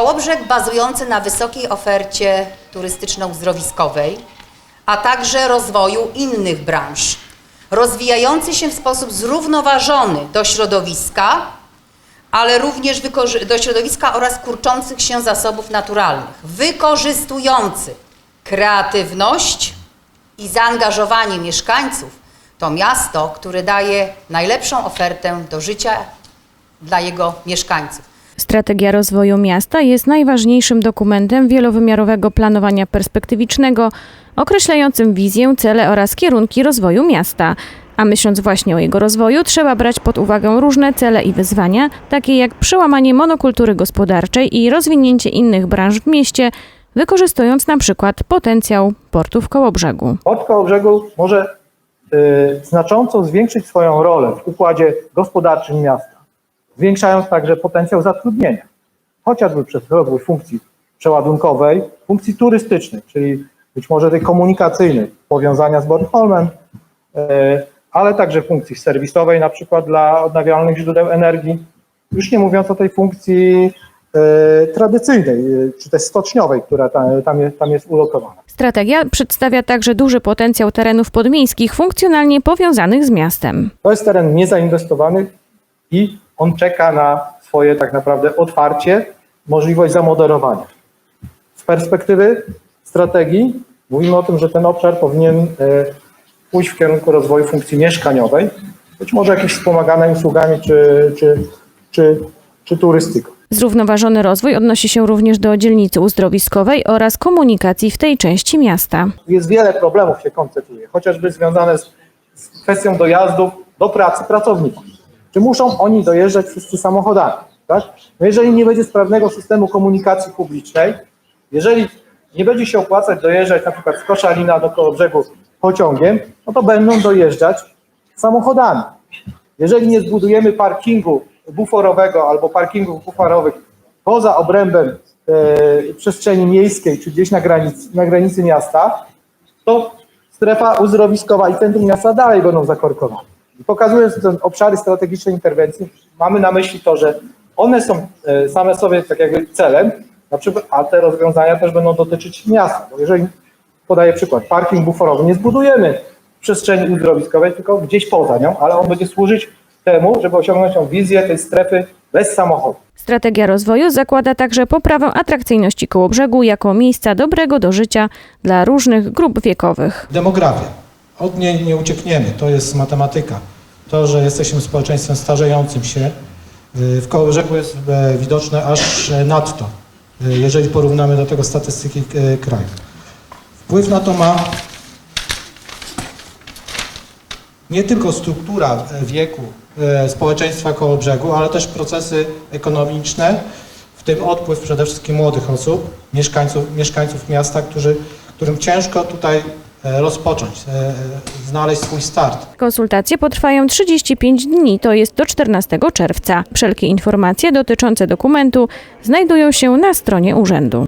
Kołobrzeg bazujący na wysokiej ofercie turystyczno-uzdrowiskowej, a także rozwoju innych branż, rozwijający się w sposób zrównoważony do środowiska, ale również do środowiska oraz kurczących się zasobów naturalnych, wykorzystujący kreatywność i zaangażowanie mieszkańców, to miasto, które daje najlepszą ofertę do życia dla jego mieszkańców. Strategia rozwoju miasta jest najważniejszym dokumentem wielowymiarowego planowania perspektywicznego, określającym wizję, cele oraz kierunki rozwoju miasta. A myśląc właśnie o jego rozwoju, trzeba brać pod uwagę różne cele i wyzwania, takie jak przełamanie monokultury gospodarczej i rozwinięcie innych branż w mieście, wykorzystując na przykład potencjał portu w Kołobrzegu. Port Kołobrzegu może y, znacząco zwiększyć swoją rolę w układzie gospodarczym miasta, zwiększając także potencjał zatrudnienia, chociażby przez rozwój funkcji przeładunkowej, funkcji turystycznej, czyli być może tej komunikacyjnej, powiązania z Bornholmem, y, ale także funkcji serwisowej, na przykład dla odnawialnych źródeł energii, już nie mówiąc o tej funkcji y, tradycyjnej, y, czy też stoczniowej, która tam, tam, jest, tam jest ulokowana. Strategia przedstawia także duży potencjał terenów podmiejskich funkcjonalnie powiązanych z miastem. To jest teren niezainwestowany i on czeka na swoje tak naprawdę otwarcie, możliwość zamoderowania. Z perspektywy strategii mówimy o tym, że ten obszar powinien e, pójść w kierunku rozwoju funkcji mieszkaniowej, być może jakimiś wspomaganymi usługami czy, czy, czy, czy turystyką. Zrównoważony rozwój odnosi się również do dzielnicy uzdrowiskowej oraz komunikacji w tej części miasta. jest wiele problemów się koncentruje, chociażby związane z, z kwestią dojazdów do pracy pracowników. Czy muszą oni dojeżdżać wszyscy samochodami? Tak? No jeżeli nie będzie sprawnego systemu komunikacji publicznej, jeżeli nie będzie się opłacać dojeżdżać na przykład z Koszalina do Kołobrzegu pociągiem, no to będą dojeżdżać samochodami. Jeżeli nie zbudujemy parkingu buforowego albo parkingów buforowych poza obrębem e, przestrzeni miejskiej, czy gdzieś na granicy, na granicy miasta, to strefa uzdrowiskowa i centrum miasta dalej będą zakorkowane. I pokazując te obszary strategicznej interwencji, mamy na myśli to, że one są e, same sobie tak jakby celem, na przykład, a te rozwiązania też będą dotyczyć miasta. Bo jeżeli podaję przykład, parking buforowy nie zbudujemy w przestrzeni uzdrowiskowej, tylko gdzieś poza nią, ale on będzie służyć temu, żeby osiągnąć tą wizję tej strefy bez samochodu. Strategia rozwoju zakłada także poprawę atrakcyjności Kołobrzegu jako miejsca dobrego do życia dla różnych grup wiekowych. Demografia. Od niej nie uciekniemy, to jest matematyka. To, że jesteśmy społeczeństwem starzejącym się, y, w Kołobrzegu jest e, widoczne aż e, nadto, y, jeżeli porównamy do tego statystyki e, kraju. Wpływ na to ma nie tylko struktura wieku społeczeństwa Kołobrzegu, ale też procesy ekonomiczne, w tym odpływ przede wszystkim młodych osób, mieszkańców, mieszkańców miasta, którzy, którym ciężko tutaj rozpocząć, e, e, znaleźć swój start. Konsultacje potrwają 35 dni, to jest do 14 czerwca. Wszelkie informacje dotyczące dokumentu znajdują się na stronie urzędu.